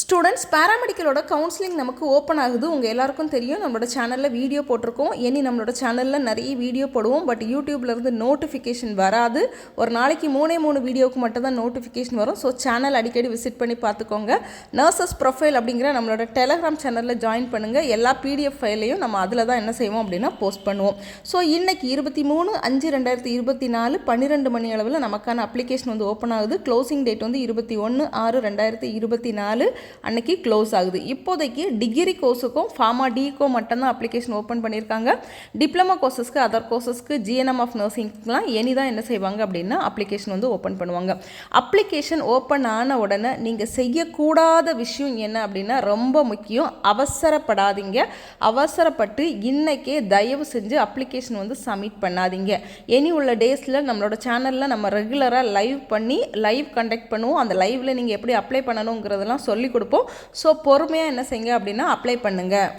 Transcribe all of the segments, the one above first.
Students பேராமெடிக்கலோட counselling நமக்கு open ஆகுது. உங்கள் எல்லாருக்கும் தெரியும். நம்மளோட சேனலில் வீடியோ போட்டிருக்கோம். இனி நம்மளோட சேனலில் நிறைய வீடியோ போடுவோம். பட் யூடியூப்லேருந்து நோட்டிஃபிகேஷன் வராது. ஒரு நாளைக்கு மூணே மூணு வீடியோவுக்கு மட்டும் தான் நோட்டிஃபிகேஷன் வரும். ஸோ சேனல் அடிக்கடி விசிட் பண்ணி பார்த்துக்கோங்க. நர்சஸ் ப்ரொஃபைல் அப்படிங்கிற நம்மளோட டெலகிராம் சேனலில் ஜாயின் பண்ணுங்கள் எல்லா பிடிஎஃப் ஃபைலையும் நம்ம அதில் தான் என்ன செய்வோம் அப்படின்னா போஸ்ட் பண்ணுவோம். ஸோ இன்றைக்கி இருபத்தி மூணு அஞ்சு ரெண்டாயிரத்தி இருபத்தி நாலு பன்னிரெண்டு மணி அளவில் நமக்கான அப்ளிகேஷன் வந்து ஓப்பன் ஆகுது. க்ளோசிங் டேட் வந்து இருபத்தி ஒன்று ஆறு ரெண்டாயிரத்தி இருபத்தி நாலு. அன்னைக்கு க்ளோஸ் ஆகுது. இப்போதைக்கு டிகிரி கோர்ஸுக்கும் ஃபார்மா டிக்கும் மட்டும்தான் அப்ளிகேஷன் ஓப்பன் பண்ணியிருக்காங்க. டிப்ளமா கோர்சஸ்க்கு அதர் கோர்சஸ்க்கு ஜிஎன்எம் ஆஃப் நர்சிங்க்குலாம் எனி தான் என்ன செய்வாங்க அப்படின்னா அப்ளிகேஷன் வந்து ஓப்பன் பண்ணுவாங்க. அப்ளிகேஷன் ஓப்பன் ஆன உடனே நீங்கள் செய்யக்கூடாத விஷயம் என்ன அப்படின்னா ரொம்ப முக்கியம் அவசரப்படாதீங்க. அவசரப்பட்டு இன்றைக்கே தயவு செஞ்சு அப்ளிகேஷன் வந்து சப்மிட் பண்ணாதீங்க. எனி உள்ள டேஸில் நம்மளோட சேனலில் நம்ம ரெகுலராக லைவ் பண்ணி லைவ் கண்டக்ட் பண்ணுவோம். அந்த லைவில் நீங்கள் எப்படி அப்ளை பண்ணணுங்கிறதெல்லாம் சொல்லி கொடுப்போம். ஸோ பொறுமையாக என்ன செய்யுங்க அப்படின்னா அப்ளை பண்ணுங்கள்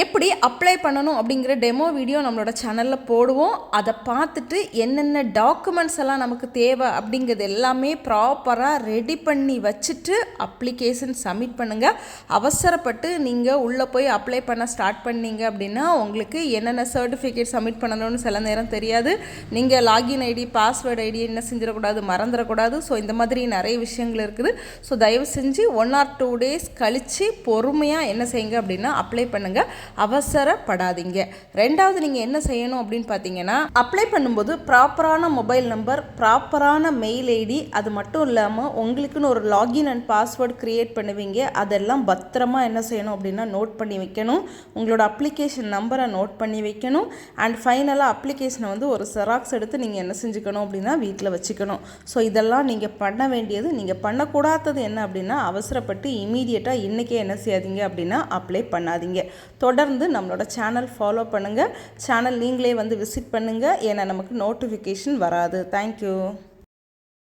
எப்படி அப்ளை பண்ணணும் அப்படிங்கிற டெமோ வீடியோ நம்மளோட சேனலில் போடுவோம். அதை பார்த்துட்டு என்னென்ன டாக்குமெண்ட்ஸ் எல்லாம் நமக்கு தேவை அப்படிங்கிறது எல்லாமே ப்ராப்பராக ரெடி பண்ணி வச்சுட்டு அப்ளிகேஷன் சப்மிட் பண்ணுங்கள் அவசரப்பட்டு நீங்கள் உள்ளே போய் அப்ளை பண்ண ஸ்டார்ட் பண்ணீங்க அப்படின்னா உங்களுக்கு என்னென்ன சர்டிஃபிகேட் சப்மிட் பண்ணணும்னு சில நேரம் தெரியாது. நீங்கள் லாகின் ஐடி பாஸ்வேர்டு ஐடி என்ன செஞ்சிடக்கூடாது மறந்துடக்கூடாது. ஸோ இந்த மாதிரி நிறைய விஷயங்கள் இருக்குது. ஸோ தயவு செஞ்சு ஒன் ஆர் டூ டேஸ் கழித்து பொறுமையாக என்ன செய்யுங்க அப்படின்னா அப்ளை பண்ணுங்கள் அவசரப்படாதீங்க. ரெண்டாவது நீங்கள் என்ன செய்யணும் அப்படின்னு பார்த்தீங்கன்னா அப்ளை பண்ணும்போது ப்ராப்பரான மொபைல் நம்பர் ப்ராப்பரான மெயில் ஐடி அது மட்டும் இல்லாமல் உங்களுக்குன்னு ஒரு லாகின் அண்ட் பாஸ்வேர்டு க்ரியேட் பண்ணுவீங்க. அதெல்லாம் பத்திரமா என்ன செய்யணும் அப்படின்னா நோட் பண்ணி வைக்கணும். உங்களோட அப்ளிகேஷன் நம்பரை நோட் பண்ணி வைக்கணும். அண்ட் ஃபைனலாக அப்ளிகேஷனை வந்து ஒரு செராக்ஸ் எடுத்து நீங்கள் என்ன செஞ்சுக்கணும் அப்படின்னா வீட்டில் வச்சுக்கணும். ஸோ இதெல்லாம் நீங்கள் பண்ண வேண்டியது நீங்கள் பண்ணக்கூடாதது என்ன அப்படின்னா அவசரப்பட்டு இமீடியட்டாக இன்றைக்கே என்ன செய்யாதீங்க அப்படின்னா அப்ளை பண்ணாதீங்க. தொடர்ந்து நம்மளோட சேனல் ஃபாலோ பண்ணுங்கள் சேனல் நீங்களே வந்து விசிட் பண்ணுங்கள் ஏன்னா நமக்கு நோட்டிஃபிகேஷன் வராது. தேங்க்யூ